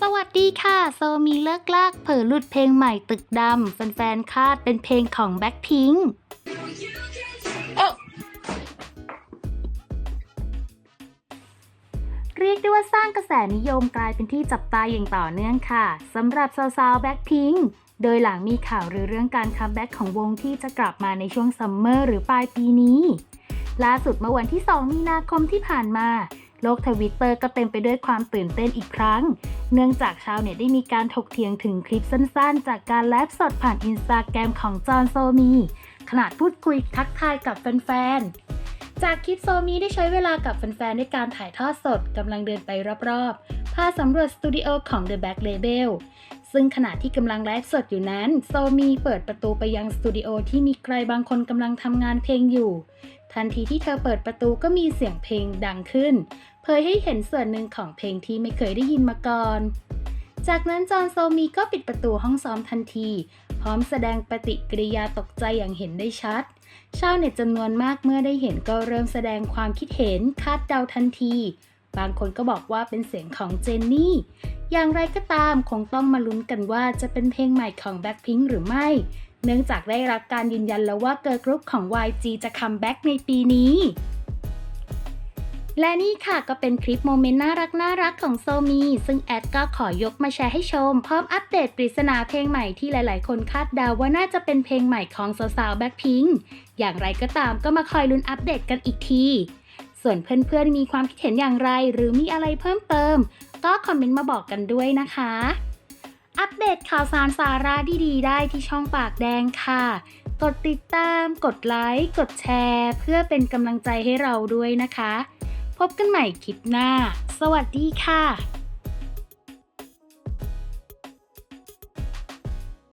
สวัสดีค่ะ โซมีเลิกลากเผยหลุดเพลงใหม่ตึกดำแฟนๆคาดเป็นเพลงของแบ็คพิงเรียกได้ว่าสร้างกระแสนิยมกลายเป็นที่จับตาอย่างต่อเนื่องค่ะสำหรับสาวๆแบ็คพิงโดยหลังมีข่าวหรือเรื่องการคัมแบ็กของวงที่จะกลับมาในช่วงซัมเมอร์หรือปลายปีนี้ ล่าสุดเมื่อวันที่ 2 มีนาคมที่ผ่านมา โลกทวิตเตอร์ก็เต็มไปด้วยความตื่นเต้นอีกครั้ง เนื่องจากชาวเน็ตได้มีการถกเถียงถึงคลิปสั้นๆ จากการไลฟ์สดผ่านอินสตาแกรมของจอห์นโซมีขนาดพูดคุยทักทายกับแฟนๆ จากคลิปโซมีได้ใช้เวลากับแฟนๆ ด้วยการถ่ายทอดสดกำลังเดินไปรอบๆ พาสำรวจสตูดิโอของ The Back Label ซึ่งขณะที่กำลังไลฟ์สดอยู่นั้น โซมีเปิดประตูไปยังสตูดิโอที่มีใครบางคนกำลังทำงานเพลงอยู่ ทันทีที่เธอเปิดประตูก็มีเสียงเพลงดังขึ้น เผยให้เห็นส่วนหนึ่งของเพลงที่ไม่เคยได้ยินมาก่อน จากนั้นจอห์นโซมีก็ปิดประตูห้องซ้อมทันที พร้อมแสดงปฏิกิริยาตกใจอย่างเห็นได้ชัด ชาวเน็ตจำนวนมากเมื่อได้เห็นก็เริ่มแสดงความคิดเห็นคาดเดาทันทีบางคนก็บอกว่าเป็นเสียงของเจนนี่ อย่างไรก็ตามคงต้องมาลุ้นกันว่าจะเป็นเพลงใหม่ของ Blackpink หรือไม่ เนื่องจากได้รับการยืนยันแล้วว่าเกิร์ลกรุ๊ปของ YG จะคัมแบ็กในปีนี้ และนี่ค่ะก็เป็นคลิปโมเมนต์น่ารักน่ารักของโซมี ซึ่งแอดก็ขอยกมาแชร์ให้ชม พร้อมอัปเดตปริศนาเพลงใหม่ที่หลาย ๆ คนคาดเดาว่าน่าจะเป็นเพลงใหม่ของสาวๆแบ็คพิงอย่างไรก็ตามก็มาคอยลุ้นอัปเดตกันอีกทีส่วนเพื่อนๆ มีความคิดเห็นอย่างไร หรือมีอะไรเพิ่มเติม ก็คอมเมนต์มาบอกกันด้วยนะคะ อัปเดตข่าวสารสาระดีๆ ได้ที่ช่องปากแดงค่ะ กดติดตาม กดไลค์ กดแชร์ เพื่อเป็นกำลังใจให้เราด้วยนะคะ พบกันใหม่คลิปหน้า สวัสดีค่ะ